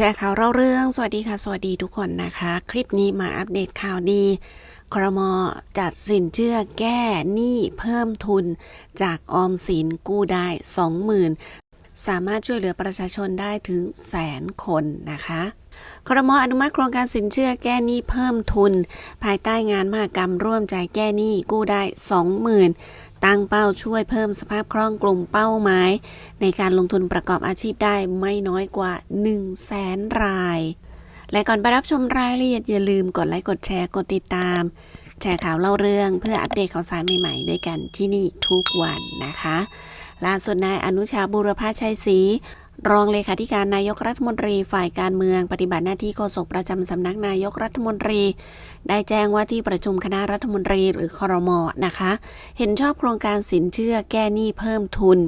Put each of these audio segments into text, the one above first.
แจ้ข่าวเล่าเรื่อง สวัสดีค่ะ สวัสดีทุกคนนะคะ คลิปนี้มาอัปเดตข่าวดีครมจัดสินเชื่อแก้หนี้เพิ่มทุน จากออมสินกู้ได้ 20,000 สามารถช่วยเหลือประชาชนได้ถึงแสนคนนะคะครมอนุมัติโครงการสินเชื่อแก้หนี้เพิ่มทุน ภายใต้งานมหกรรมร่วมใจแก้หนี้กู้ได้ 20,000 ตั้งเป้าช่วยเพิ่มสภาพคล่องกลุ่มเป้าหมาย ในการลงทุนประกอบอาชีพได้ไม่น้อยกว่า 1 0 0 0 0แสนราย และก่อนไปรับชมรายละเอียดอย่าลืมกดไลค์กดแชร์กดติดตาม แชร์ข่าวเล่าเรื่องเพื่ออัปเดตข่าวสารใหม่ๆ ด้วยกันที่นี่ทุกวันนะคะล่าสุดนายอนุชาบุรพาชัยศรี รองเลขาธิการนายกรัฐมนตรีฝ่ายการเมืองปฏิบัติหน้าที่โฆษกประจำสำนักนายกรัฐมนตรี ได้แจ้งว่าที่ประชุมคณะรัฐมนตรีหรือคอรมอนะคะ เห็นชอบโครงการสินเชื่อแก้หนี้เพิ่มทุน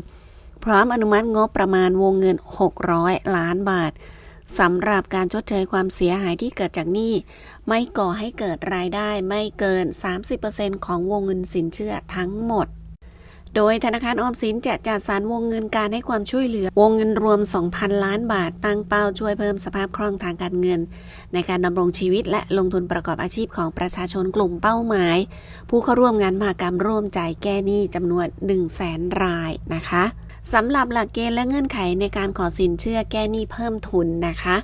พร้อมอนุมัติงบประมาณวงเงิน 600 ล้านบาทสำหรับการชดเชยความเสียหายที่เกิดจากหนี้ไม่ก่อให้เกิดรายได้ไม่เกิน 30%ของวงเงินสินเชื่อทั้งหมด โดยธนาคารออมสินจะจัดสรรวงเงินการให้ความช่วยเหลือ วงเงินรวม 2,000 ล้านบาท ตั้งเป้าช่วยเพิ่มสภาพคล่องทางการเงิน ในการดำรงชีวิตและลงทุนประกอบอาชีพของประชาชนกลุ่มเป้าหมาย ผู้เข้าร่วมงานมหกรรมร่วมใจแก้หนี้จำนวน 1 0 0 0 0แสนรายนะคะสำหรับหลักเกณฑ์และเงื่อนไขในการขอสินเชื่อแก้หนี้เพิ่มทุนนะคะ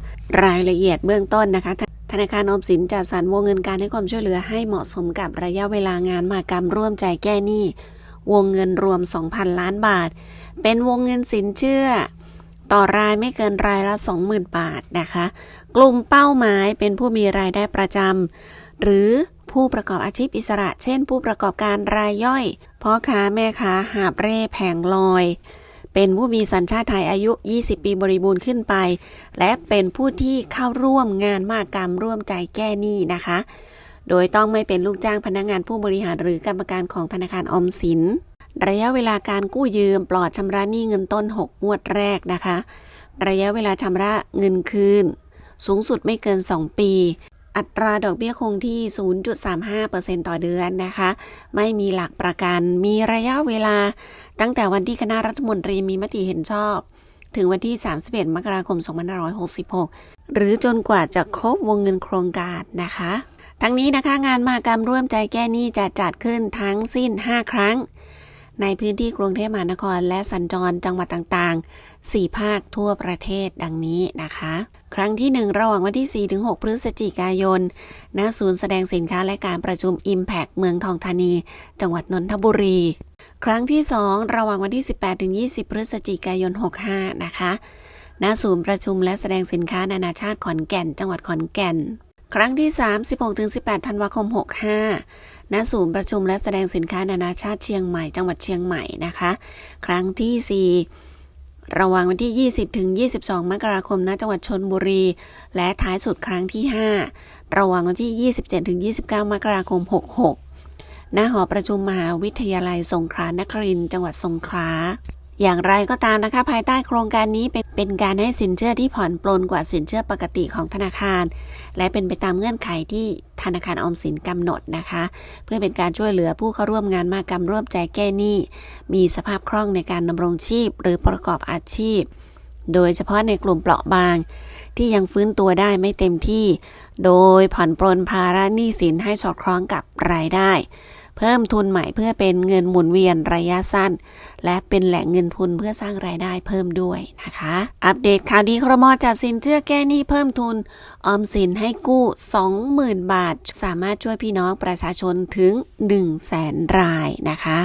รายละเอียดเบื้องต้นนะคะธนาคารออมสินจัดสรรวงเงินการให้ความช่วยเหลือให้เหมาะสมกับระยะเวลางานมหกรรมร่วมใจแก้หนี้ วงเงินรวม 2,000 ล้านบาท เป็นวงเงินสินเชื่อ ต่อรายไม่เกินรายละ 20,000 บาทนะคะ กลุ่มเป้าหมายเป็นผู้มีรายได้ประจำหรือผู้ประกอบอาชีพอิสระ เช่น ผู้ประกอบการรายย่อยพ่อค้าแม่ค้าหาบเร่แผงลอย เป็นผู้มีสัญชาติไทยอายุ 20 ปีบริบูรณ์ขึ้นไป และเป็นผู้ที่เข้าร่วมงานมากรรมร่วมใจแก้หนี้นะคะ โดยต้องไม่เป็นลูกจ้างพนักงานผู้บริหารหรือกรรมการของธนาคารออมสิน ระยะเวลาการกู้ยืมปลอดชำระหนี้เงินต้น 6 งวดแรกนะคะ ระยะเวลาชำระเงินคืน สูงสุดไม่เกิน 2 ปี อัตราดอกเบี้ยคงที่ 0.35%ต่อเดือนนะคะ ไม่มีหลักประกัน มีระยะเวลา ตั้งแต่วันที่คณะรัฐมนตรีมีมติเห็นชอบ ถึงวันที่ 31 มกราคม 2566 หรือจนกว่าจะครบวงเงินโครงการนะคะ ทั้งนี้นะคะงานมหกรรมร่วมใจแก้หนี้จะจัดขึ้นทั้งสิ้น 5 ครั้ง ในพื้นที่กรุงเทพมหานคร และสัญจรจังหวัดต่างๆ 4 ภาคทั่วประเทศดังนี้นะคะ ครั้งที่ 1 ระหว่างวันที่ 4-6 พฤศจิกายน ณ ศูนย์แสดงสินค้าและการประชุม Impact เมืองทองธานี จังหวัดนนทบุรี ครั้งที่ 2 ระหว่างวันที่ 18-20 พฤศจิกายน 65 นะคะ ณ ศูนย์ประชุมและแสดงสินค้านานาชาติขอนแก่น จังหวัดขอนแก่น ครั้งที่3 16-18 ธันวาคม 65 ณ ศูนย์ประชุมและแสดงสินค้านานาชาติเชียงใหม่ จังหวัดเชียงใหม่นะคะ ครั้งที่ 4 ระหว่างวันที่ 20 ถึง 22 มกราคม ณ จังหวัดชนบุรี และท้ายสุดครั้งที่ 5 ระหว่างวันที่ 27 ถึง 29 มกราคม 66 ณ หอประชุมมหาวิทยาลัยสงขลานครินทร์จังหวัดสงขลา อย่างไรก็ตามนะคะ ภายใต้โครงการนี้เป็นเป็นการให้สินเชื่อที่ผ่อนปลนกว่าสินเชื่อปกติของธนาคาร และเป็นไปตามเงื่อนไขที่ธนาคารออมสินกำหนดนะคะ เพื่อเป็นการช่วยเหลือผู้เข้าร่วมงานมากรรมร่วมใจแก้หนี้ มีสภาพคล่องในการดำรงชีพ หรือประกอบอาชีพ โดยเฉพาะในกลุ่มเปราะบาง ที่ยังฟื้นตัวได้ไม่เต็มที่ โดยผ่อนปลนภาระหนี้สินให้สอดคล้องกับรายได้ เพิ่มทุนใหม่เพื่อเป็นเงินหมุนเวียนระยะสั้น และเป็นแหล่งเงินทุนเพื่อสร้างรายได้เพิ่มด้วยนะคะ อัปเดตข่าวดีครมจัดสินเชื่อแก้หนี้เพิ่มทุน ออมสินให้กู้ 20,000 บาท สามารถช่วยพี่น้องประชาชนถึง 1 0 0 0 0แสนรายนะคะ